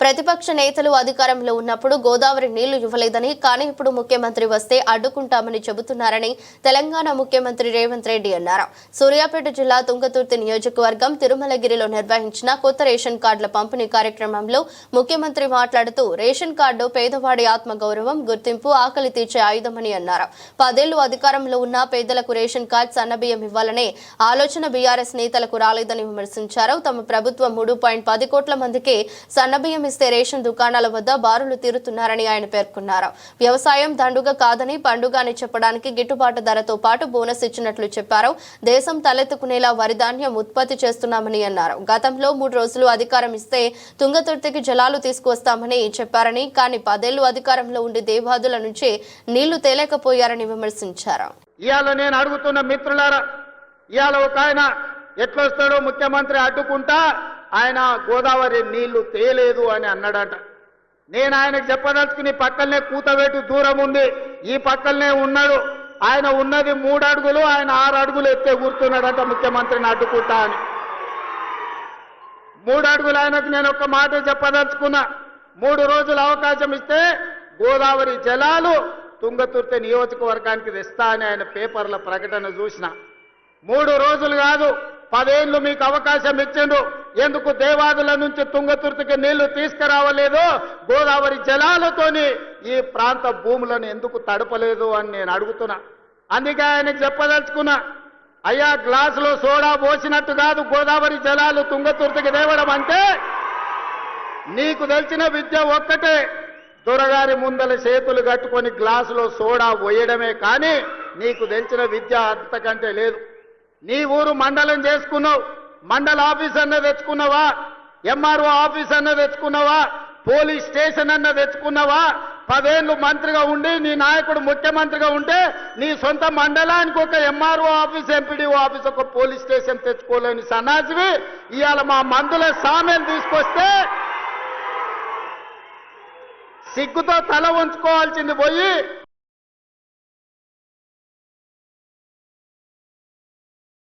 ప్రతిపక్ష నేతలు అధికారంలో ఉన్నప్పుడు గోదావరి నీళ్ళు ఇవ్వలేదని కానీ ఇప్పుడు ముఖ్యమంత్రి వస్తే అడ్డుకుంటామని చెబుతున్నారని తెలంగాణ ముఖ్యమంత్రి రేవంత్ రెడ్డి అన్నారు. సూర్యాపేట జిల్లా తుంగతుర్తి నియోజకవర్గం తిరుమలగిరిలో నిర్వహించిన కొత్త రేషన్ కార్డుల పంపిణీ కార్యక్రమంలో ముఖ్యమంత్రి మాట్లాడుతూ రేషన్ కార్డు పేదవాడి ఆత్మగౌరవం గుర్తింపు ఆకలి తీర్చే ఆయుధమని అన్నారు. పదేళ్ళు అధికారంలో ఉన్న పేదలకు రేషన్ కార్డు సన్నబియ్యం ఇవ్వాలనే ఆలోచన బీఆర్ఎస్ నేతలకు రాలేదని విమర్శించారు. తమ ప్రభుత్వం మూడు పాయింట్ పది కోట్ల మందికి సన్నబియ్యం ఇస్తే రేషన్ దుకాణాల వద్ద బారులు తీరుతున్నారని ఆయన పేర్కొన్నారు. వ్యవసాయం దండుగ కాదని పండుగ అని చెప్పడానికి గిట్టుబాటు ధరతో పాటు బోనస్ ఇచ్చినట్లు చెప్పారు. దేశం తలెత్తుకునేలా వరి ధాన్యం ఉత్పత్తి చేస్తున్నామని అన్నారు. గతంలో మూడు రోజులు అధికారం ఇస్తే తుంగతుర్తికి జలాలు తీసుకువస్తామని చెప్పారని కానీ పదేళ్ళు అధికారంలో ఉండి దేవాదుల నుంచి నీళ్ళు తేలేకపోయారని విమర్శించారు. ఇవాళ నేను అడుగుతున్న మిత్రులారా ఇవాళ ఒక ఆయన ఎట్లొస్తాడో ముఖ్యమంత్రి అడ్డుకుంటా ఆయన గోదావరి నీళ్ళు తేలేదు అని అన్నాడట. నేను ఆయనకు చెప్పదలుచుకుని పక్కనే కూతబెట్టి దూరం ఉంది. ఈ పక్కనే ఉన్నాడు. ఆయన ఉన్నది మూడు అడుగులు ఆయన ఆరు అడుగులు ఎత్తే కూర్చున్నాడట ముఖ్యమంత్రిని అడ్డుకుంటా అని. మూడు అడుగులు ఆయనకు నేను ఒక మాట చెప్పదలుచుకున్నా. మూడు రోజులు అవకాశం ఇస్తే గోదావరి జలాలు తుంగతుర్తి నియోజకవర్గానికి తెస్తా అని ఆయన పేపర్ల ప్రకటన చూసిన. మూడు రోజులు కాదు పదేళ్ళు మీకు అవకాశం ఇచ్చిండు. ఎందుకు దేవాదుల నుంచి తుంగతుర్తికి నీళ్ళు తీసుకురావలేదు? గోదావరి జలాలతోని ఈ ప్రాంత భూములను ఎందుకు తడపలేదు అని నేను అడుగుతున్నా. అందుకే ఆయనకు చెప్పదలుచుకున్నా అయ్యా గ్లాసులో సోడా పోసినట్టు కాదు గోదావరి జలాలు తుంగతుర్తికి తేవడం అంటే? నీకు తెలిసిన విద్య ఒక్కటే దొరగారి ముందల చేతులు కట్టుకొని గ్లాసులో సోడా పోయడమే కానీ నీకు తెలిసిన విద్య అంతకంటే లేదు. నీ ఊరు మండలం చేసుకున్నావు. మండల ఆఫీస్ అన్న తెచ్చుకున్నావా ఎంఆర్ఓ ఆఫీస్ అన్న తెచ్చుకున్నావా పోలీస్ స్టేషన్ అన్న తెచ్చుకున్నావా పదేళ్ళు మంత్రిగా ఉండి నీ నాయకుడు ముఖ్యమంత్రిగా ఉంటే నీ సొంత మండలానికి ఒక ఎంఆర్ఓ ఆఫీస్ ఎంపీడీఓ ఆఫీస్ ఒక పోలీస్ స్టేషన్ తెచ్చుకోలేని సన్నాసివి. ఇవాళ మా మందుల సామెను తీసుకొస్తే సిగ్గుతో తల ఉంచుకోవాల్సింది పోయి